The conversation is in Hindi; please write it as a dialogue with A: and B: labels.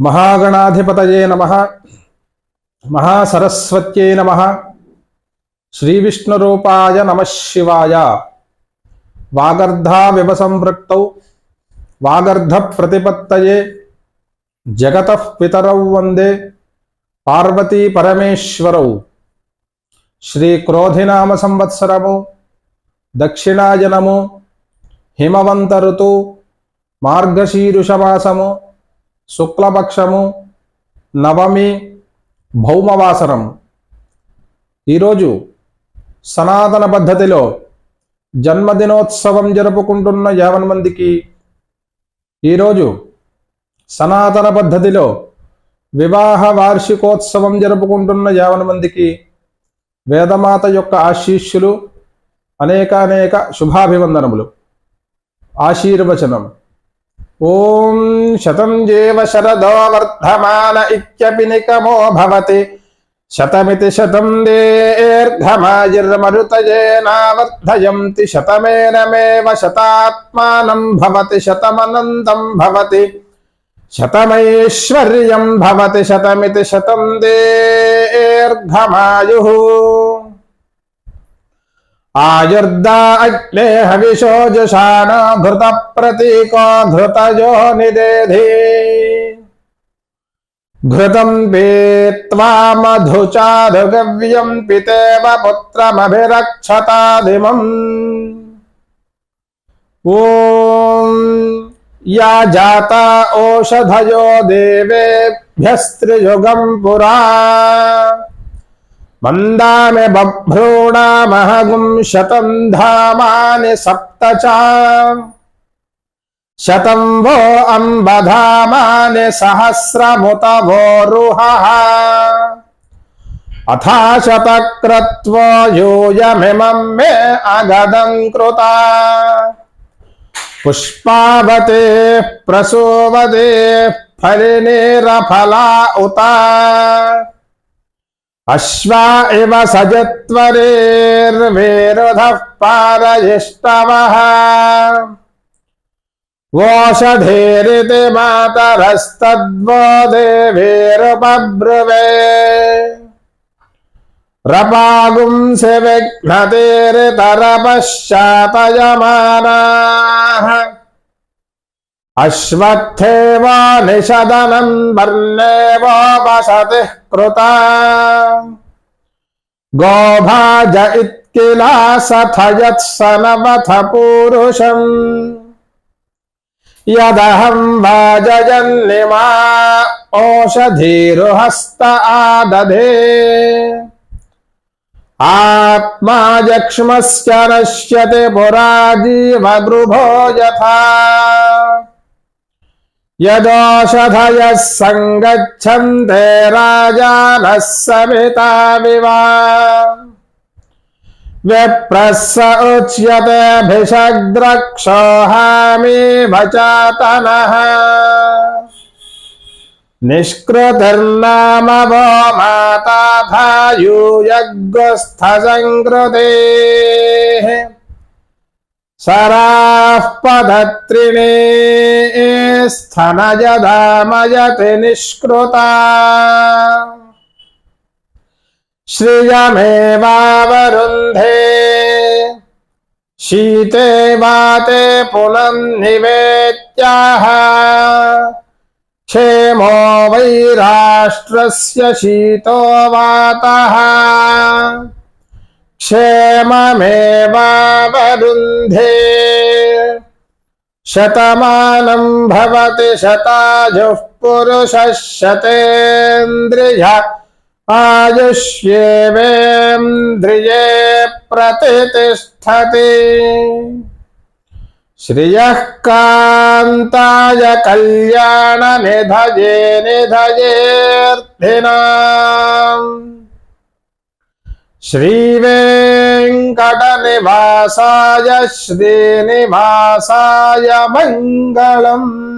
A: మహాగణాధిపతయే నమ. మహాసరస్వత్యై నమ. శ్రీవిష్ణురూపాయ నమ శివాయ. వాగర్ధావివ సంపృక్తౌ వాగర్ధ ప్రతిపత్తయే జగత పితరౌ వందే. పార్వతీ పరమేశ్వరౌ శ్రీ క్రోధినామ సంవత్సరము దక్షిణాయనము. హిమవంత ఋతు మార్గశీరుషమాసము. శుక్లపక్షము నవమి భౌమవాసరం. ఈరోజు సనాతన పద్ధతిలో జన్మదినోత్సవం జరుపుకుంటున్న యావన్ మందికి ఈరోజు సనాతన పద్ధతిలో వివాహ వార్షికోత్సవం జరుపుకుంటున్న యావన్ మందికి వేదమాత యొక్క ఆశీస్సులు అనేకానేక శుభాభివందనములు. ఆశీర్వచనం. ॐ शतं जेव शरदो वर्धमान इत्यपि निकमो भवति। शतमिति शतं दीर्घमायुर्मरुतयेनावर्धयन्ति शतमेनमेव शतात्मानं भवति। शतमनन्दं भवति। शतमैश्वर्यं भवति। शतमिति आयुर्दाग्ने हविषो जुषाण घृत प्रतीको घृतयो निदेधि घृतम् पीत्वा मधुचारुगव्यम् पितेव पुत्रमभिरक्षतादिमम् या जाता ओषधयो देवेभ्यस्त्रियुगम् पुरा। मन्दानि बभ्रूणामहगुम् शतम् धामानि सप्त सप्तचा। शतम वो अम्बधामानि सहस्रमुत वो रुहः। अथा शतक्रत्वो यूयमिमम् मे अगदं कृता। पुष्पावते प्रसूवते फलिनीरफला उता। ఇవ సజత్వరేర్వేరుధః పారయిష్టవः ఓషధేరితి మాతరస్తద్వో దేవేరుపబ్రువే రపాగుంసి విఘ్నతేరితరపశ్చాతయమానాः అశ్వత్థేవా अश्वत्थेवा निषदनम् वर्णेवोपसतिः कृता। गोभाज इत्किला सथयत्सनवथ पूरुषम् यदहम् भाजयन्निमा ओषधीरुहस्त आदधे। आत्मा यक्ष्मस्य नश्यते पुरा जीवगृभो यथा। यदोषधयः सङ्गच्छन्ते राजानः समितामिव विप्रः स उच्यते भिषग्द्रक्षोहामेव चातनः। निष्कृतिर्नाम वो माता धायूयज्ञस्थसङ्कृते सराः पदत्रिणे स्थनजदामयति निष्कृता श्रियमेवावरुन्धे शीते वाते पुनन्निवेत्याः क्षेमो वै राष्ट्रस्य शीतो वातः क्षेममेवावरुन्धे शतमानं भवति शतायुः पुरुषः शतेन्द्रिय आयुष्येवेन्द्रिये प्रतितिष्ठति श्रियः कान्ताय कल्याणनिधये निधयेऽर्थिनाम् श्रीवेङ्कटनिवासाय श्रीनिवासाय मङ्गलम्।